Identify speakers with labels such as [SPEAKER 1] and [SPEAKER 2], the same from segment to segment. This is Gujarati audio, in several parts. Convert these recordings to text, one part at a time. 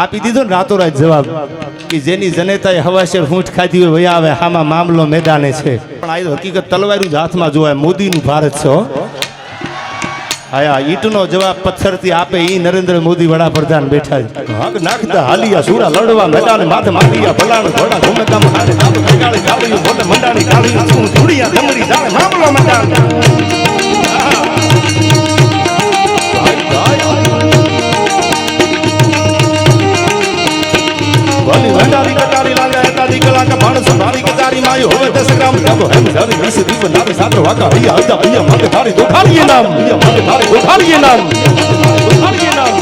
[SPEAKER 1] આપી દીધો ને રાતોરાત જવાબ. કે જેની જનેતાએ હવાશેર હૂંઠ ખાધી હોય વયા આવે હામાં મામલો મેદાને છે. પણ આ હકીકત તલવારું જ હાથમાં જોવાય, મોદીનું ભારત છે આયા ઈટનો જવાબ આપે ઈ નરેન્દ્ર મોદી વડાપ્રધાન બેઠા છે. સુરા લડવા મેદાન માથે માથિયા ભલાણ મંડાણી ગાળીયું શું સાગર વાકા હૈયા હૈયા હૈયા માગે તારી દુખાડીએ નામ માગે તારી દુખાડીએ નામ દુખાડીએ નામ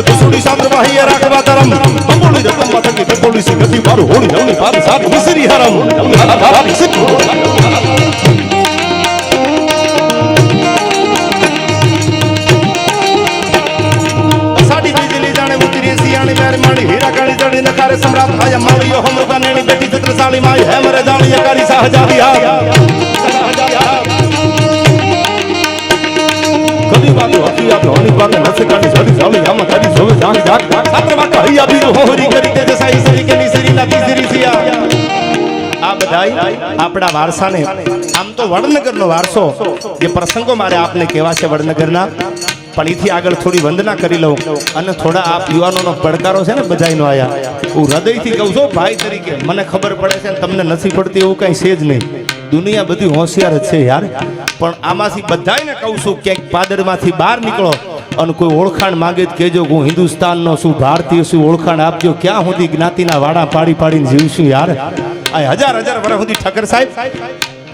[SPEAKER 1] કુસુડી સાંદ્ર વાહીએ રાખવા તરમ બંગોળી રકમ માથકી બંગોળી સી ગતિ પાર હોળી નવની પાર સારી વિસરી હરમ સારી વિસરી હીરા કાળી જડી નખારે સમ્રાટ આયા માળીઓ હમરુકા નેણી બેટી ચત્રસાળી માય હે મરે જાણી કરી સહજાદી હા કદી વાતો હતી આ ધોની વાતો નસે કાઢી સડી સાળી આમાં કાઢી જોવે જાગ જાગ સાત્ર વાકા હૈયા બીજો હોહરી કરી તે જસાઈ સરી કે નિસરી ના બીજરી સિયા આ બધાય આપણા વારસાને આમ તો વડનગરનો વારસો જે પ્રસંગો મારે આપને કહેવા છે વડનગરના પણ એથી આગળ થોડી વંદના કરી લઉં. અને થોડા આપ યુવાનોનો પડકારો છે ને, બધાયનો આયા. હું હૃદયથી કહું છું, ભાઈ તરીકે, મને ખબર પડે છે તમને નથી પડતી એવું કાંઈ છે જ નહીં. દુનિયા બધી હોશિયાર જ છે યાર. પણ આમાંથી બધાયને કહું છું, ક્યાંક પાદરમાંથી બહાર નીકળો અને કોઈ ઓળખાણ માંગે જ કહેજો હું હિન્દુસ્તાનનો છું, ભારતીય છું, ઓળખાણ આપજો. ક્યાં સુધી જ્ઞાતિના વાડા પાડી પાડીને જીવશું યાર? આ હજાર હજાર વર્ષ સુધી ઠક્કર સાહેબ,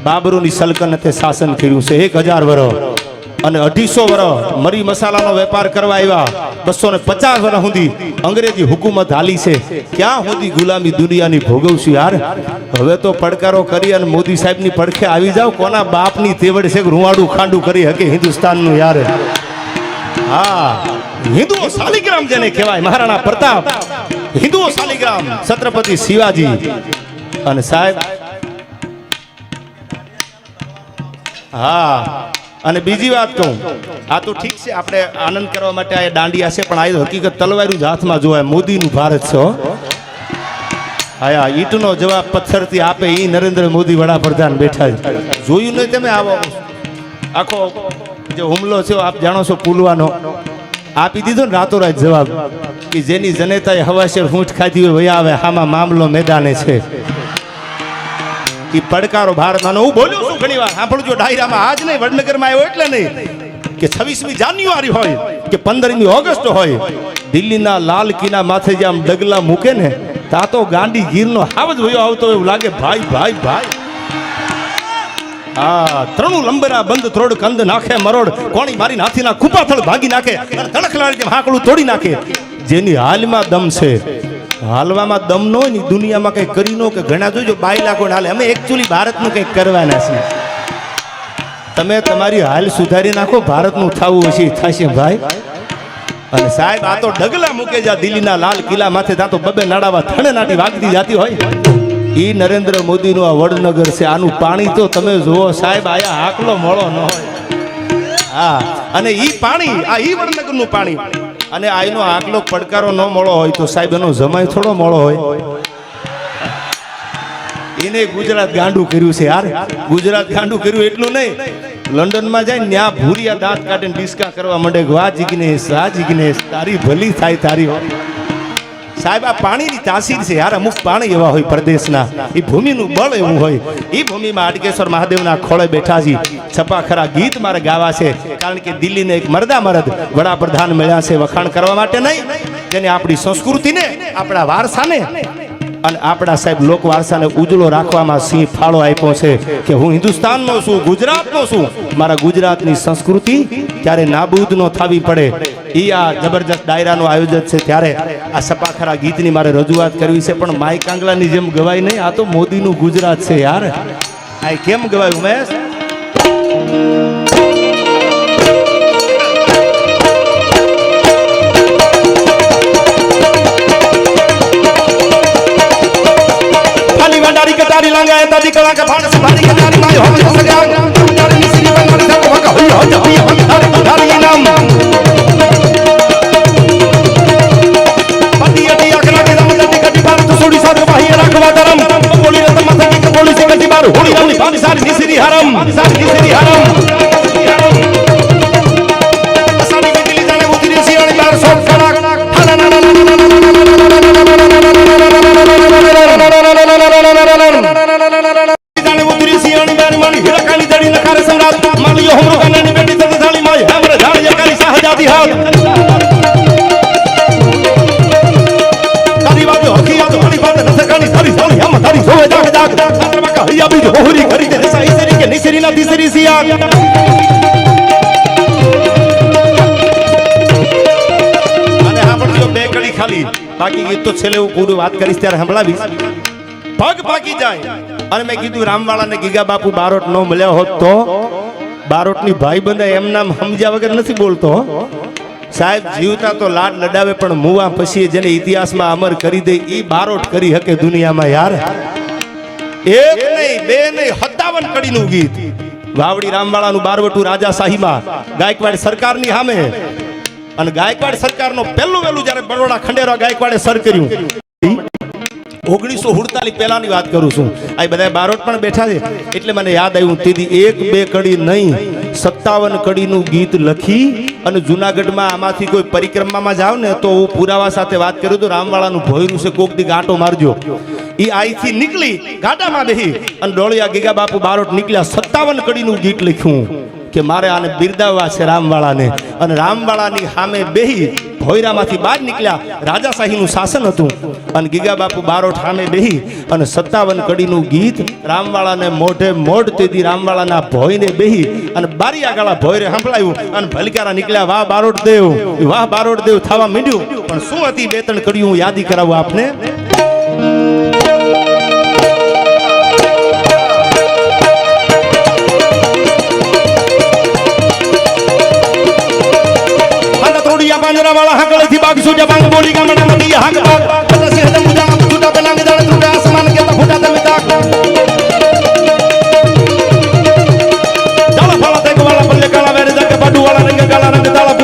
[SPEAKER 1] બાબરોની સલ્તનતે શાસન કર્યું છે, એક હજાર વર્ષ અને અઢીસો વર્ષ મરી મસાલાનો વેપાર કરવા આવ્યા. બસો ને પચાસ વર્ષ સુધી અંગ્રેજી હુકુમત હાલી છે. ક્યાં સુધી ગુલામી દુનિયાની ભોગવશું યાર? હવે તો પડકારો કરી અને મોદી સાહેબની પડખે આવી જાવ કોના બાપની તેવડ છે રૂવાડું ખાંડું કરી હકે હિન્દુસ્તાનનું યાર? હા, હિન્દુઓ શાલિગ્રામ જેને કહેવાય, મહારાણા પ્રતાપ. હિન્દુઓ શાલિગ્રામ, છત્રપતિ શિવાજી. અને સાહેબ, હા અને બીજી વાત કહું, આ તો ઠીક છે, આપણે આનંદ કરવા માટે આ દાંડિયા છે, પણ આ હકીકત તલવારું જ હાથમાં જોવાય, મોદીનું ભારત છો. હા. ઈટનો જવાબ પથ્થરથી આપે એ નરેન્દ્ર મોદી વડાપ્રધાન બેઠા છે. જોયું નહીં તમે આવો? આખો જે હુમલો છે આપ જાણો છો પુલવાનો? આપી દીધો ને રાતોરાત જવાબ, કે જેની જનેતાએ હવાશેર હૂંઠ ખાધી હોય, વયા આવે, હામાં મામલો મેદાને છે. એ પડકારો ભારતમાં હું બોલ્યો ઘણી વાર સાંભળજો, ડાયરામાં આજ નહીં, વડનગરમાં આવ્યો એટલે નહીં. કે છવ્વીસમી જાન્યુઆરી હોય, કે પંદરમી ઓગસ્ટ હોય, દિલ્હીના લાલ કિલ્લા માથે જે આમ ડગલા મૂકે ને તા તો ગાંડી ગીરનો હાવ જ વયો આવતો એવું લાગે, ભાઈ ભાઈ ભાઈ. હા, ત્રણું લંબરા બંધ ત્રોડ કંદ નાખે, મરોડ કોણી મારી નાથીના કુપાથળ ભાગી નાખે, અને તણખલાડી જેમ હાકડું તોડી નાખે. જેની હાલમાં દમ છે હાલવામાં દમ ન હોય ને દુનિયામાં કંઈ કરી નો કે ઘણા જોઈજો બાયલા કોણ હાલે. અમે એકચ્યુઅલી ભારતનું કંઈક કરવાના છીએ. તમે તમારી હાલ સુધારી નાખો, ભારતનું થવું હશે થશે ભાઈ. અને સાહેબ, આ તો ડગલા મૂકે જા દિલ્હીના લાલ કિલ્લા માથે, ત્યાં તો બબે નાડાવા થણે નાટી વાગતી જાતી હોય. ઈ નરેન્દ્ર મોદીનું આ વડનગર છે, આનું પાણી તો તમે જુઓ સાહેબ, આયા આકલો મળો ન હોય. હા, અને ઈ પાણી, આ ઈ વડનગરનું પાણી. અને આઈનો આગલો પડકારો ન મળો હોય તો સાહેબ, એનો જમાય થોડો મળો હોય. એને ગુજરાત ગાંડું કર્યું છે યાર. ગુજરાત ગાંડું કર્યું એટલું નહીં. લંડનમાં જાય ન્યા ભૂરિયા દાંત કાઢીને ડિસ્કા કરવા માંડે વાહ જિગ્નેશ આ જિગ્નેશ, તારી ભલી થાય, તારી હો. સાહેબ, આ પાણીની તાસીર છે. યાર અમુક પાણી એવા હોય પ્રદેશના. એ ભૂમિનું બળ એવું હોય. એ ભૂમિમાં હાડકેશ્વર મહાદેવના ખોળે બેઠા છે. છપા ખરા ગીત મારે ગાવા છે. કારણ કે દિલ્હીને એક મરદા મરદ વડાપ્રધાન મળ્યા છે વખાણ કરવા માટે નહીં. જેને આપણી સંસ્કૃતિને, આપણા વારસાને અને આપણા સાહેબ લોક વારસાને ઉજળો રાખવામાં સિંહ ફાળો આપ્યો છે કે હું હિન્દુસ્તાનનો છું, ગુજરાતનો છું. મારા ગુજરાતની સંસ્કૃતિ ત્યારે નાબૂદ નો થવી પડે. એ આ જબરજસ્ત ડાયરાનું આયોજન છે. ત્યારે આ સપાખરા ગીતની મારે રજૂઆત કરવી છે. પણ માય કાંગલાની જેમ ગવાય નહીં, આ તો મોદીનું ગુજરાત છે યાર. આ કેમ ગવાય तारी लांगा है तारी कला के फाड़ से भारी के तारी माय हो सगा तारी मिसरी बंगाली से तो भगा हुई हो जा हुई हो जा હમ જોવે દાગ દાગ ખાતરમાં કા હૈયા બીજ હોરી કરી દે સા ઈસરી કે નિસરી ના દિસરી સિયા અને સાંભળજો બે કડી ખાલી. બાકી ગીત તો છેલ્લે હું પૂરું વાત કરીશ ત્યારે સંભળાવીશ. પગ પાકી જાય. અને મેં કીધું રામવાળા ને ગીગા બાપુ બારોટ નો મળ્યા હોત તો? બારોટની ભાઈ બંધ એમ નામ સમજ્યા વગર નથી બોલતો સાહેબ, જીવતા તો લાડ લડાવે, પણ મુવા પછી જેને ઇતિહાસમાં અમર કરી દે, ઈ બારોટ કરી હકે દુનિયામાં યાર. એક નહીં, બે નહીં, સત્તાવન કડીનું ગીત. વાવડી રામવાળાનું બારવટું રાજા શાહીમાં ગાયકવાડ સરકારની સામે. અને ગાયકવાડ સરકારનો પહેલું વહેલું જ્યારે બરોડા ખંડેરા ગાયકવાડે સર કર્યું. ઓગણીસો સુડતાલીસ પહેલાની વાત કરું છું. આ બધા બારોટ પણ બેઠા છે. એટલે મને યાદ આવ્યું તેથી એક બે કડી નહીં, સત્તાવન કડીનું ગીત લખી અને જુનાગઢમાં આમાંથી કોઈ પરિક્રમામાં જાવ ને તો હું પુરાવા સાથે વાત કરું તો રામવાળાનું ભોયરું છે, કોક દી ગાંટો મારજો. એ આઈથી નીકળી, ગાટામાં બેહી અને ડોળિયા ગીગા બાપુ બારોટ નીકળ્યા, સત્તાવન કડીનું ગીત લખ્યું કે મારે આને બિરદાવવા છે રામવાળાને. અને રામવાળાની સામે બેહી ભોયરામાંથી બહાર નીકળ્યા. રાજાશાહીનું શાસન હતું. અને ગીગા બાપુ બારોટ સામે બેહી અને સત્તાવન કડીનું ગીત રામવાળાને મોઢે મોઢ તેથી રામવાળાના ભોયને બેહી અને બારી આગળ ભોયરે સંભળાયું અને ભલકારા નીકળ્યા, વાહ બારોટ દેવ, વાહ બારોટ દેવ, થવા માંડ્યું. પણ શું હતી બે ત્રણ કડીઓ હું યાદી કરાવું આપને? વાળા હાકળેથી બાગ સુજા બાંગ બોલી ગામડા નદી જાળા ફાળા તેગ વાળા પલ્લે કાળા વેરે જાકે બાડુ વાળા રંગ કાળા રંગ દાળા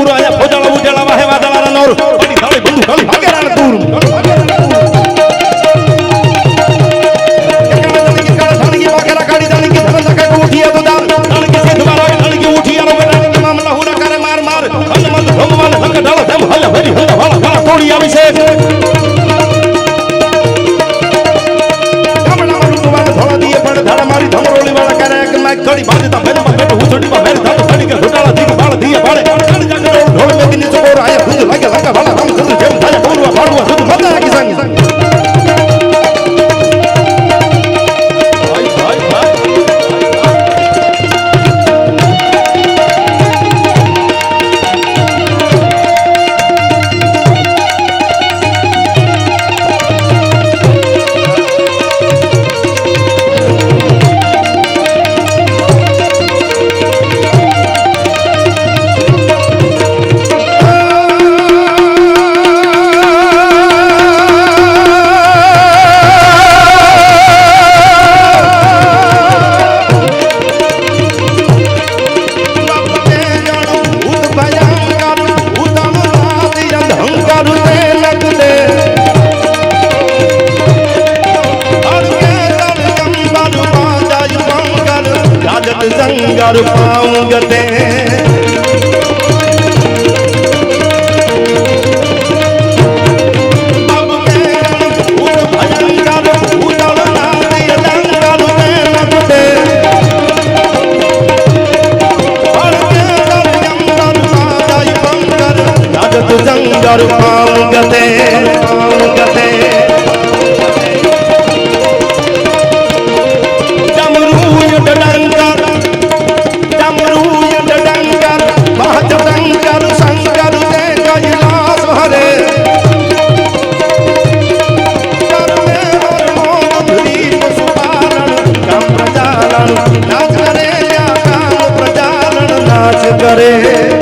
[SPEAKER 1] કરે